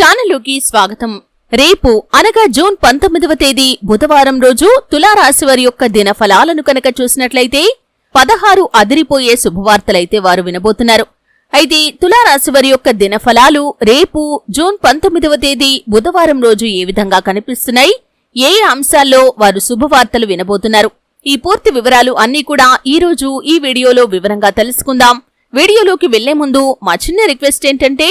ఛానల్లోకి స్వాగతం. రేపు అనగా జూన్ పంతొమ్మిదవ తేదీ బుధవారం రోజు తులారాశి వారి యొక్క దిన ఫలాలను కనుక చూసినట్లయితే పదహారు అదిరిపోయే శుభవార్తలైతే వారు వినబోతున్నారు. అయితే తులారాశి వారి యొక్క దిన ఫలాలు రేపు జూన్ పంతొమ్మిదవ తేదీ బుధవారం రోజు ఏ విధంగా కనిపిస్తున్నాయి? ఏ అంశాల్లో వారు శుభవార్తలు వినబోతున్నారు? ఈ పూర్తి వివరాలు అన్నీ కూడా ఈ రోజు ఈ వీడియోలో వివరంగా తెలుసుకుందాం. వీడియోలోకి వెళ్ళే ముందు మా చిన్న రిక్వెస్ట్ ఏంటంటే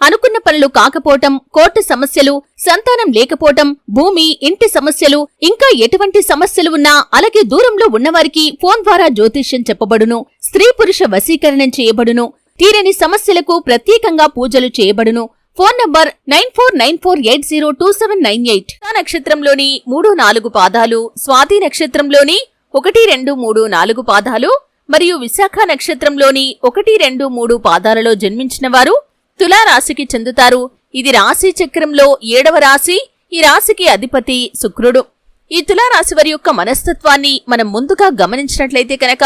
అనుకున్న పనులు కాకపోవటం కోర్టు సమస్యలు సంతానం లేకపోవటం భూమి ఇంటి సమస్యలు ఇంకా ఎటువంటి సమస్యలు ఉన్నా అలాగే దూరంలో ఉన్నవారికి ఫోన్ ద్వారా జ్యోతిష్యం చెప్పబడును స్త్రీ పురుష వశీకరణం చేయబడును తీరని సమస్యలకు ప్రత్యేకంగా పూజలు చేయబడును. Phone number nine four nine four eight zero two seven nine eight. నక్షత్రంలోని మూడు నాలుగు పాదాలు స్వాతి నక్షత్రంలోని ఒకటి రెండు మూడు నాలుగు పాదాలు మరియు విశాఖ నక్షత్రంలోని ఒకటి రెండు మూడు పాదాలలో జన్మించిన వారు తులారాశికి చెందుతారు. ఇది రాశి చక్రంలో ఏడవ రాశి ఈ రాశికి అధిపతి శుక్రుడు. ఈ తులారాశి వారి యొక్క మనస్తత్వాన్ని మనం ముందుగా గమనించినట్లయితే కనుక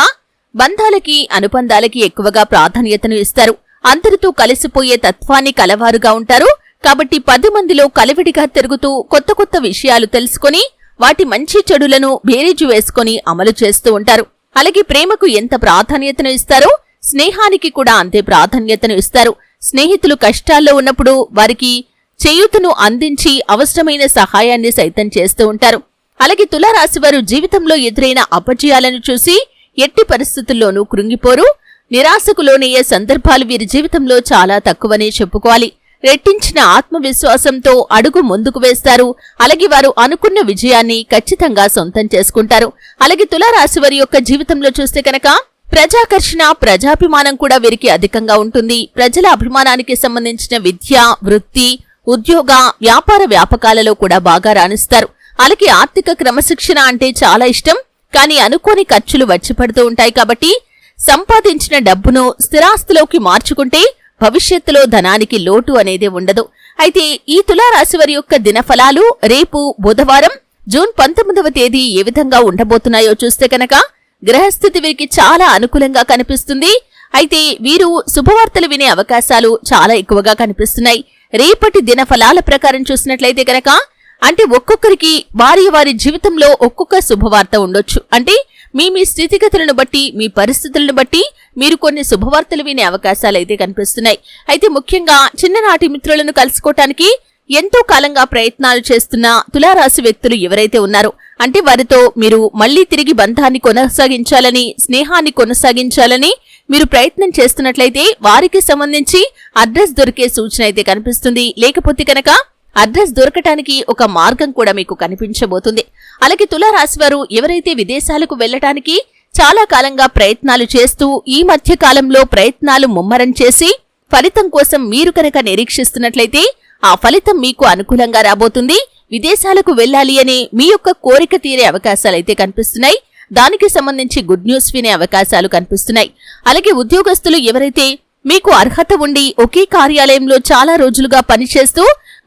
బంధాలకి అనుబంధాలకి ఎక్కువగా ప్రాధాన్యతను ఇస్తారు. అందరితో కలిసిపోయే తత్వాన్ని కలవారుగా ఉంటారు. కాబట్టి పది మందిలో కలివిడిగా తిరుగుతూ కొత్త కొత్త విషయాలు తెలుసుకొని వాటి మంచి చెడులను బేరీజు వేసుకొని అమలు చేస్తూ ఉంటారు. అలాగే ప్రేమకు ఎంత ప్రాధాన్యతను ఇస్తారో స్నేహానికి కూడా అంతే ప్రాధాన్యతను ఇస్తారు. స్నేహితులు కష్టాల్లో ఉన్నప్పుడు వారికి చేయూతను అందించి అవసరమైన సహాయాన్ని సైతం చేస్తూ ఉంటారు. అలాగే తులారాశివారు జీవితంలో ఎదురైన అపజయాలను చూసి ఎట్టి పరిస్థితుల్లోనూ కృంగిపోరు. నిరాశకు లోనయ్యే సందర్భాలు వీరి జీవితంలో చాలా తక్కువనే చెప్పుకోవాలి. రెట్టించిన ఆత్మవిశ్వాసంతో అడుగు ముందుకు వేస్తారు. అలాగే వారు అనుకున్న విజయాన్ని ఖచ్చితంగా సొంతం చేసుకుంటారు. అలాగే తులారాశి వారి యొక్క జీవితంలో చూస్తే కనుక ప్రజాకర్షణ ప్రజాభిమానం కూడా వీరికి అధికంగా ఉంటుంది. ప్రజల అభిమానానికి సంబంధించిన విద్య వృత్తి ఉద్యోగ వ్యాపార వ్యాపకాలలో కూడా బాగా రాణిస్తారు. అలాగే ఆర్థిక క్రమశిక్షణ అంటే చాలా ఇష్టం. కానీ అనుకోని ఖర్చులు వచ్చిపడుతూ ఉంటాయి కాబట్టి సంపాదించిన డబ్బును స్థిరాస్తిలోకి మార్చుకుంటే భవిష్యత్తులో ధనానికి లోటు అనేది ఉండదు. అయితే ఈ తులారాశి వారి యొక్క దినఫలాలు రేపు బుధవారం జూన్ పంతొమ్మిదవ తేదీ ఏ విధంగా ఉండబోతున్నాయో చూస్తే కనుక గ్రహస్థితి వీరికి చాలా అనుకూలంగా కనిపిస్తుంది. అయితే వీరు శుభవార్తలు వినే అవకాశాలు చాలా ఎక్కువగా కనిపిస్తున్నాయి. రేపటి దిన ఫలాల ప్రకారం చూసినట్లయితే కనుక అంటే ఒక్కొక్కరికి వారి వారి జీవితంలో ఒక్కొక్క శుభవార్త ఉండొచ్చు. అంటే మీ మీ స్థితిగతులను బట్టి మీ పరిస్థితులను బట్టి మీరు కొన్ని శుభవార్తలు వినే అవకాశాలు అయితే కనిపిస్తున్నాయి. అయితే ముఖ్యంగా చిన్ననాటి మిత్రులను కలుసుకోవటానికి ఎంతో కాలంగా ప్రయత్నాలు చేస్తున్న తులారాశి వ్యక్తులు ఎవరైతే ఉన్నారో అంటే వారితో మీరు మళ్ళీ తిరిగి బంధాన్ని కొనసాగించాలని స్నేహాన్ని కొనసాగించాలని మీరు ప్రయత్నం చేస్తున్నట్లయితే వారికి సంబంధించి అడ్రస్ దొరికే సూచన అయితే కనిపిస్తుంది. లేకపోతే కనుక అడ్రస్ దొరకటానికి ఒక మార్గం కూడా మీకు కనిపించబోతుంది. అలాగే తులారాశి వారు ఎవరైతే విదేశాలకు వెళ్ళటానికి చాలా కాలంగా ప్రయత్నాలు చేస్తూ ఈ మధ్య కాలంలో ప్రయత్నాలు ముమ్మరం చేసి ఫలితం కోసం మీరు కనుక నిరీక్షిస్తున్నట్లయితే ఆ ఫలితం మీకు అనుకూలంగా రాబోతుంది. విదేశాలకు వెళ్ళాలి అనే మీ యొక్క కోరిక తీరే అవకాశాలైతే కనిపిస్తున్నాయి. దానికి సంబంధించి గుడ్ న్యూస్ వినే అవకాశాలు కనిపిస్తున్నాయి. అలాగే ఉద్యోగస్తులు ఎవరైతే మీకు అర్హత ఉండి ఒకే కార్యాలయంలో చాలా రోజులుగా పనిచేస్తూ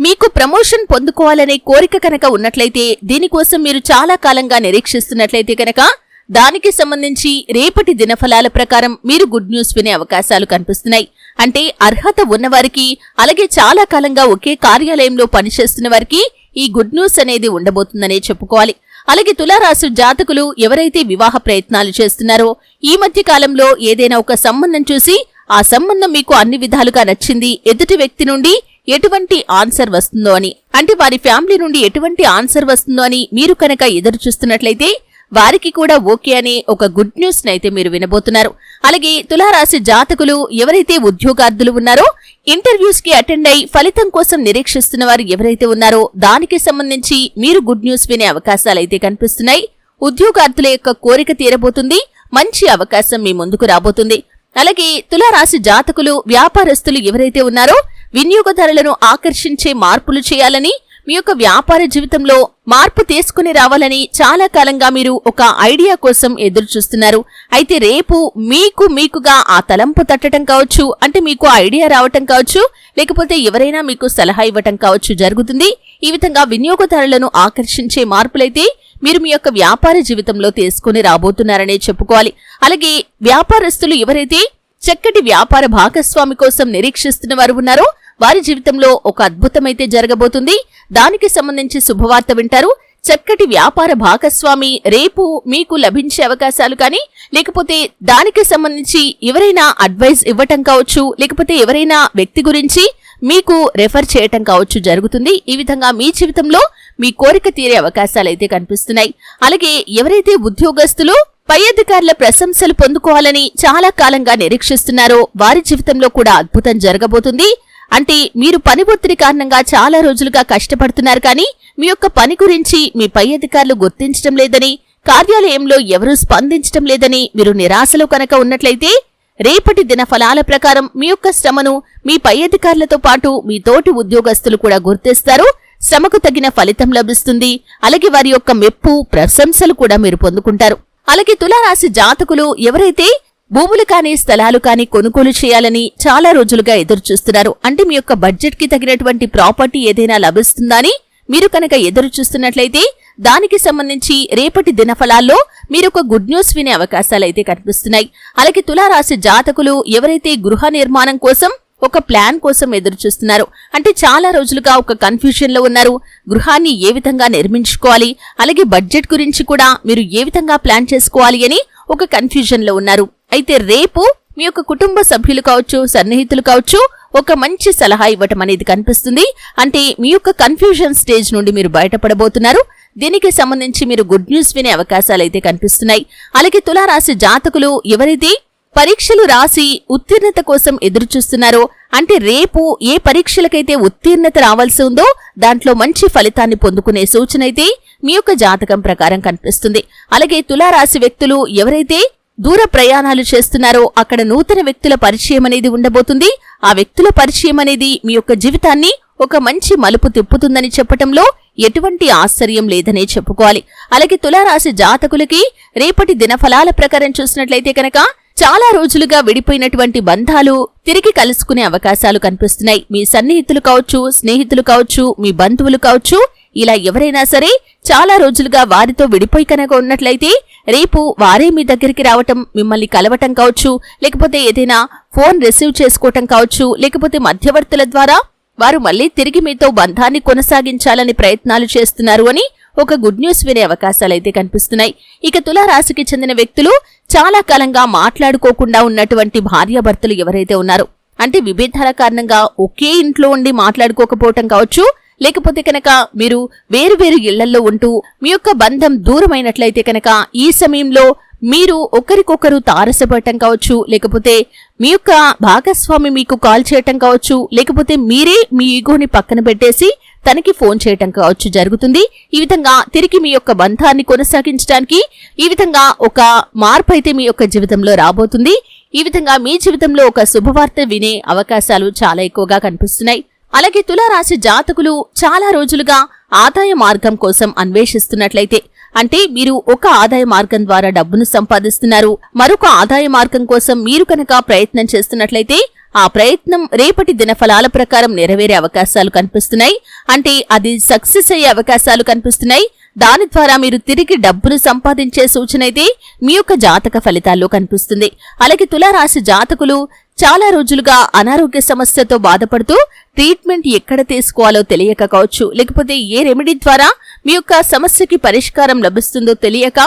మీకు ప్రమోషన్ పొందుకోవాలనే కోరిక కనుక ఉన్నట్లయితే దీనికోసం మీరు చాలా కాలంగా నిరీక్షిస్తున్నట్లయితే కనుక దానికి సంబంధించి రేపటి దినఫలాల ప్రకారం మీరు గుడ్ న్యూస్ వినే అవకాశాలు కనిపిస్తున్నాయి. అంటే అర్హత ఉన్నవారికి అలాగే చాలా కాలంగా ఒకే కార్యాలయంలో పనిచేస్తున్న వారికి ఈ గుడ్ న్యూస్ అనేది ఉండబోతుందనే చెప్పుకోవాలి. అలాగే తులారాశి జాతకులు ఎవరైతే వివాహ ప్రయత్నాలు చేస్తున్నారో ఈ మధ్య కాలంలో ఏదైనా ఒక సంబంధం చూసి ఆ సంబంధం మీకు అన్ని విధాలుగా నచ్చింది ఎదుటి వ్యక్తి నుండి ఎటువంటి ఆన్సర్ వస్తుందో అని. అంటే వారి ఫ్యామిలీ నుండి ఎటువంటి ఆన్సర్ వస్తుందో అని మీరు కనుక ఎదురు చూస్తున్నట్లయితే వారికి కూడా ఓకే అనే ఒక గుడ్ న్యూస్ నైతే మీరు వినబోతున్నారు. అలాగే తులారాశి జాతకులు ఎవరైతే ఉద్యోగార్థులు ఉన్నారో ఇంటర్వ్యూస్కి అటెండ్ అయి ఫలితం కోసం నిరీక్షిస్తున్న వారు ఎవరైతే ఉన్నారో దానికి సంబంధించి మీరు గుడ్ న్యూస్ వినే అవకాశాలైతే కనిపిస్తున్నాయి. ఉద్యోగార్థుల యొక్క కోరిక తీరబోతుంది మంచి అవకాశం మీ ముందుకు రాబోతుంది. అలాగే తులారాశి జాతకులు వ్యాపారస్తులు ఎవరైతే ఉన్నారో వినియోగదారులను ఆకర్షించే మార్పులు చేయాలని మీ యొక్క వ్యాపార జీవితంలో మార్పు తీసుకుని రావాలని చాలా కాలంగా మీరు ఒక ఐడియా కోసం ఎదురు చూస్తున్నారు అయితే రేపు మీకు మీకుగా ఆ తలంపు తట్టడం కావచ్చు అంటే మీకు ఐడియా రావటం కావచ్చు లేకపోతే ఎవరైనా మీకు సలహా ఇవ్వటం కావచ్చు జరుగుతుంది. ఈ విధంగా వినియోగదారులను ఆకర్షించే మార్పులైతే మీరు మీ యొక్క వ్యాపార జీవితంలో తీసుకుని రాబోతున్నారనే చెప్పుకోవాలి. అలాగే వ్యాపారస్తులు ఎవరైతే చక్కటి వ్యాపార భాగస్వామి కోసం నిరీక్షిస్తున్న వారు ఉన్నారో వారి జీవితంలో ఒక అద్భుతమైతే జరగబోతుంది. దానికి సంబంధించి శుభవార్త వింటారు. చక్కటి వ్యాపార భాగస్వామి రేపు మీకు లభించే అవకాశాలు కానీ లేకపోతే దానికి సంబంధించి ఎవరైనా అడ్వైజ్ ఇవ్వటం కావచ్చు లేకపోతే ఎవరైనా వ్యక్తి గురించి మీకు రెఫర్ చేయటం కావచ్చు జరుగుతుంది. ఈ విధంగా మీ జీవితంలో మీ కోరిక తీరే అవకాశాలు అయితే కనిపిస్తున్నాయి. అలాగే ఎవరైతే ఉద్యోగస్తులు పై అధికారుల ప్రశంసలు పొందుకోవాలని చాలా కాలంగా నిరీక్షిస్తున్నారో వారి జీవితంలో కూడా అద్భుతం జరగబోతుంది. అంటే మీరు పని ఒత్తిడి కారణంగా చాలా రోజులుగా కష్టపడుతున్నారు కానీ మీ యొక్క పని గురించి మీ పై అధికారులు గుర్తించడం లేదని కార్యాలయంలో ఎవరూ స్పందించడం లేదని మీరు నిరాశలో కనుక ఉన్నట్లయితే రేపటి దిన ఫలాల ప్రకారం మీ యొక్క శ్రమను మీ పై అధికారులతో పాటు మీ తోటి ఉద్యోగస్తులు కూడా గుర్తిస్తారు. శ్రమకు తగిన ఫలితం లభిస్తుంది. అలాగే వారి యొక్క మెప్పు ప్రశంసలు కూడా మీరు పొందుకుంటారు. అలాగే తులారాశి జాతకులు ఎవరైతే భూములు కాని స్థలాలు కాని కొనుగోలు చేయాలని చాలా రోజులుగా ఎదురు చూస్తున్నారు అంటే మీ యొక్క బడ్జెట్కి తగినటువంటి ప్రాపర్టీ ఏదైనా లభిస్తుందా అని మీరు కనుక ఎదురు చూస్తున్నట్లయితే దానికి సంబంధించి రేపటి దినఫలాల్లో మీరు ఒక గుడ్ న్యూస్ వినే అవకాశాలైతే కనిపిస్తున్నాయి. అలాగే తులారాశి జాతకులు ఎవరైతే గృహ నిర్మాణం కోసం ఒక ప్లాన్ కోసం ఎదురు చూస్తున్నారు అంటే చాలా రోజులుగా ఒక కన్ఫ్యూజన్లో ఉన్నారు. గృహాన్ని ఏ విధంగా నిర్మించుకోవాలి? అలాగే బడ్జెట్ గురించి కూడా మీరు ఏ విధంగా ప్లాన్ చేసుకోవాలి అని ఒక కన్ఫ్యూజన్లో ఉన్నారు. అయితే రేపు మీ యొక్క కుటుంబ సభ్యులు కావచ్చు సన్నిహితులు కావచ్చు ఒక మంచి సలహా ఇవ్వటం అనేది కనిపిస్తుంది. అంటే మీ యొక్క కన్ఫ్యూజన్ స్టేజ్ నుండి మీరు బయటపడబోతున్నారు. దీనికి సంబంధించి మీరు గుడ్ న్యూస్ వినే అవకాశాలు అయితే కనిపిస్తున్నాయి. అలాగే తులారాశి జాతకులు ఎవరైతే పరీక్షలు రాసి ఉత్తీర్ణత కోసం ఎదురుచూస్తున్నారో అంటే రేపు ఏ పరీక్షలకైతే ఉత్తీర్ణత రావాల్సి ఉందో దాంట్లో మంచి ఫలితాన్ని పొందుకునే సూచన అయితే మీ యొక్క జాతకం ప్రకారం కనిపిస్తుంది. అలాగే తులారాశి వ్యక్తులు ఎవరైతే దూర ప్రయాణాలు చేస్తున్నారో అక్కడ నూతన వ్యక్తుల పరిచయం అనేది ఉండబోతుంది. ఆ వ్యక్తుల పరిచయం అనేది మీ యొక్క జీవితాన్ని ఒక మంచి మలుపు తిప్పుతుందని చెప్పటంలో ఎటువంటి ఆశ్చర్యం లేదనే చెప్పుకోవాలి. అలాగే తులారాశి జాతకులకి రేపటి దినఫలాల ప్రకారం చూసినట్లయితే కనుక చాలా రోజులుగా విడిపోయినటువంటి బంధాలు తిరిగి కలుసుకునే అవకాశాలు కనిపిస్తున్నాయి. మీ సన్నిహితులు కావచ్చు స్నేహితులు కావచ్చు మీ బంధువులు కావచ్చు ఇలా ఎవరైనా సరే చాలా రోజులుగా వారితో విడిపోయి కనుక ఉన్నట్లయితే రేపు వారే మీ దగ్గరికి రావటం మిమ్మల్ని కలవటం కావచ్చు లేకపోతే ఏదైనా ఫోన్ రిసీవ్ చేసుకోవటం కావచ్చు లేకపోతే మధ్యవర్తుల ద్వారా వారు మళ్ళీ తిరిగి మీతో బంధాన్ని కొనసాగించాలని ప్రయత్నాలు చేస్తున్నారు అని ఒక గుడ్ న్యూస్ వినే అవకాశాలైతే కనిపిస్తున్నాయి. ఇక తులారాశికి చెందిన వ్యక్తులు చాలా కాలంగా మాట్లాడుకోకుండా ఉన్నటువంటి భార్యాభర్తలు ఎవరైతే ఉన్నారో అంటే విభేదాల కారణంగా ఒకే ఇంట్లో ఉండి మాట్లాడుకోకపోవటం కావచ్చు లేకపోతే కనుక మీరు వేరు వేరు ఇళ్ళలో ఉంటూ మీ యొక్క బంధం దూరమైనట్లయితే కనుక ఈ సమయంలో మీరు ఒకరికొకరు తారసపడటం కావచ్చు లేకపోతే మీ యొక్క భాగస్వామి మీకు కాల్ చేయటం కావచ్చు లేకపోతే మీరే మీ ఈగోని పక్కన పెట్టేసి తనకి ఫోన్ చేయటం కావచ్చు జరుగుతుంది. ఈ విధంగా తిరిగి మీ యొక్క బంధాన్ని కొనసాగించడానికి ఈ విధంగా ఒక మార్పు అయితే మీ యొక్క జీవితంలో రాబోతుంది. ఈ విధంగా మీ జీవితంలో ఒక శుభవార్త వినే అవకాశాలు చాలా ఎక్కువగా కనిపిస్తున్నాయి. అలాగే తులారాశి జాతకులు చాలా రోజులుగా ఆదాయ మార్గం కోసం అన్వేషిస్తున్నట్లయితే అంటే మీరు ఒక ఆదాయ మార్గం ద్వారా డబ్బును సంపాదిస్తున్నారు మరొక ఆదాయ మార్గం కోసం మీరు కనుక ప్రయత్నం చేస్తున్నట్లయితే ఆ ప్రయత్నం రేపటి దినఫలాల ప్రకారం నెరవేరే అవకాశాలు కనిపిస్తున్నాయి. అంటే అది సక్సెస్ అయ్యే అవకాశాలు కనిపిస్తున్నాయి. దాని ద్వారా మీరు తిరిగి డబ్బును సంపాదించే సూచన అయితే మీ యొక్క జాతక ఫలితాల్లో కనిపిస్తుంది. అలాగే తులారాశి జాతకులు చాలా రోజులుగా అనారోగ్య సమస్యతో బాధపడుతూ ట్రీట్మెంట్ ఎక్కడ తీసుకోవాలో తెలియక కావచ్చు. లేకపోతే ఏ రెమెడీ ద్వారా మీ యొక్క సమస్యకి పరిష్కారం లభిస్తుందో తెలియక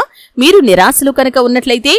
మీరు నిరాశలు కనుక ఉన్నట్లయితే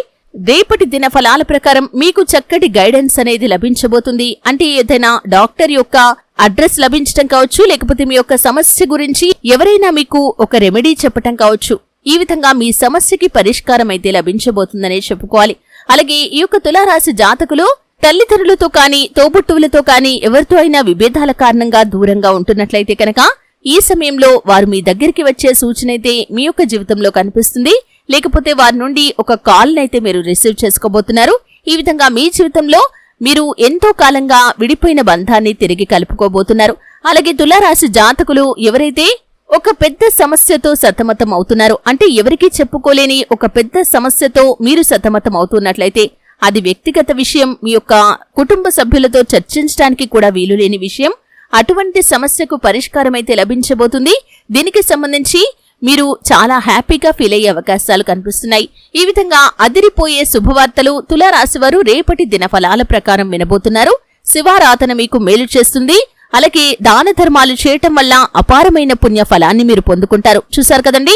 రేపటి దిన ఫలాల ప్రకారం మీకు చక్కటి గైడెన్స్ అనేది లభించబోతుంది. అంటే ఏదైనా డాక్టర్ యొక్క అడ్రస్ లభించటం కావచ్చు లేకపోతే మీ యొక్క సమస్య గురించి ఎవరైనా మీకు ఒక రెమెడీ చెప్పటం కావచ్చు. ఈ విధంగా మీ సమస్యకి పరిష్కారం అయితే లభించబోతుందనే చెప్పుకోవాలి. అలాగే ఈ యొక్క తులారాశి జాతకులు తల్లిదండ్రులతో కానీ తోబుట్టువులతో కానీ ఎవరితో అయినా విభేదాల కారణంగా దూరంగా ఉంటున్నట్లయితే కనుక ఈ సమయంలో వారు మీ దగ్గరికి వచ్చే సూచన అయితే మీ యొక్క జీవితంలో కనిపిస్తుంది. లేకపోతే వారి నుండి ఒక కాల్నైతే మీరు రిసీవ్ చేసుకోబోతున్నారు. ఈ విధంగా మీ జీవితంలో మీరు ఎంతో కాలంగా విడిపోయిన బంధాన్ని తిరిగి కలుపుకోబోతున్నారు. అలాగే తులారాశి జాతకులు ఎవరైతే ఒక పెద్ద సమస్యతో సతమతం అవుతున్నారు అంటే ఎవరికీ చెప్పుకోలేని ఒక పెద్ద సమస్యతో మీరు సతమతం అవుతున్నట్లయితే అది వ్యక్తిగత విషయం మీ యొక్క కుటుంబ సభ్యులతో చర్చించడానికి కూడా వీలు లేని విషయం. అటువంటి సమస్యకు పరిష్కారం అయితే లభించబోతుంది. దీనికి సంబంధించి మీరు చాలా హ్యాపీగా ఫీల్ అయ్యే అవకాశాలు కనిపిస్తున్నాయి. ఈ విధంగా అదిరిపోయే శుభవార్తలు తులారాశివారు రేపటి దినఫలాల ప్రకారం వినబోతున్నారు. శివారాధన మీకు మేలు చేస్తుంది. అలాగే దాన ధర్మాలు చేయటం వల్ల అపారమైన పుణ్య ఫలాన్ని మీరు పొందుకుంటారు. చూశారు కదండి?